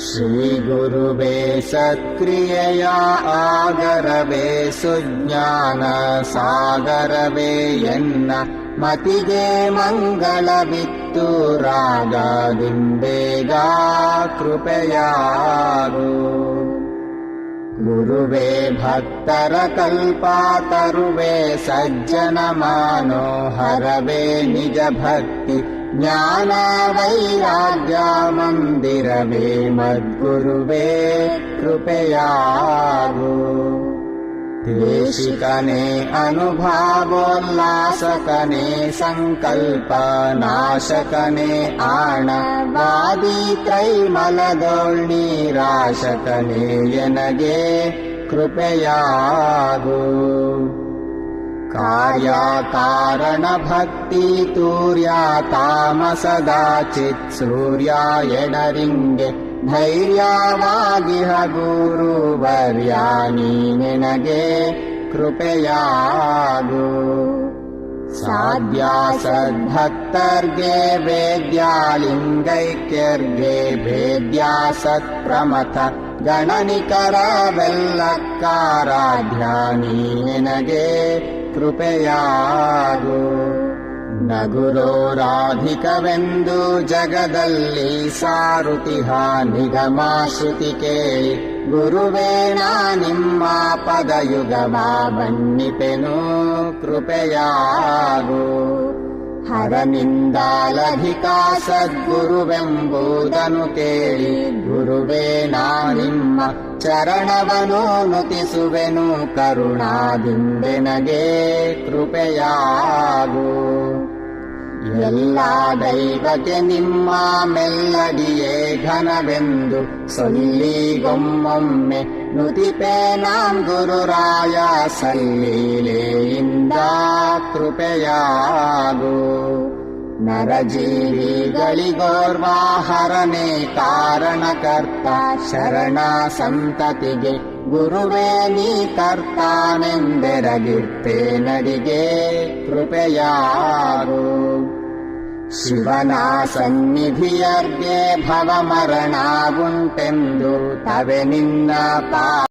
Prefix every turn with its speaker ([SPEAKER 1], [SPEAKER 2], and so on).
[SPEAKER 1] श्रीगुरुवे सत्क्रियया आगरवे सुज्ञान सागरवे यन्न मतिगे मङ्गलवित्तु रागादिम्बेगा कृपयागो गुरुवे भक्तरकल्पातरुवे सज्जनमानोहरवे निजभक्ति ज्ञानवैराग्यमन्दिरवे मद्गुरुवे कृपयागो। देशिकने अनुभावोल्लासकने सङ्कल्पनाशकने आणवादित्रैमलदोळ्णीराशकने यनगे कृपयागो कार्याकारणभक्ति तूर्या तामसदाचित् सूर्यायणरिङ्गे धैर्यवागिह गुरुवर्यानि निनगे कृपयागो। साध्या सद्भक्तर्गे वेद्यालिङ्गैक्यर्गे भेद्या सत्प्रमथ गणनिकरवेल्लक्काराध्यानि निनगे ಕೃಪೆಯಾಗು. ನಗುರೋ ರಾಧಿಕವೆಂದು ಜಗದಲ್ಲಿ ಸಾರುತಿಹ ನಿಗಮಾಶ್ರುತಿ ಕೇಳಿ. ಗುರುವೇಣ ನಿಮ್ಮ ಪದಯುಗಮ ಮನ್ನಿತೆನು ಕೃಪೆಯಾಗು. ಹರನಿಂದಾಲಧಿಕ ಸದ್ಗುರುವೆಂಬುದನು ಕೇಳಿ ಗುರುವೇ ನಾ ನಿಮ್ಮ ಚರಣವನು ನುತಿಸುವೆನು ಕರುಣಾದಿಂದೆನಗೆ ಕೃಪೆಯಾಗು. ಎಲ್ಲ ದೈವಕ್ಕೆ ನಿಮ್ಮ ಮೆಲ್ಲಡಿಯೇ ಘನವೆಂದು ಸೊಲ್ಲಿಗೊಮ್ಮೊಮ್ಮೆ ನುತಿಪೆ ನಾಂ ಗುರುರಾಯ ಸಲ್ಲೀಲೆಯಿಂದ ಕೃಪೆಯಾಗು ನರಜೀವಿಗಳಿಗೋರ್ವಾಹರನೆ ಕಾರಣಕರ್ತ ಶರಣ ಸಂತತಿಗೆ ಗುರುವೇ ನೀ ಕರ್ತಾನೆಂದೆರಗಿರ್ತೆ ನಡಿಗೆ ಕೃಪೆಯಾರು. ಶಿವನ ಸನ್ನಿಧಿಯರ್ಗೆ ಭವ ಮರಣ ತವೆ ನಿನ್ನ ಪಾ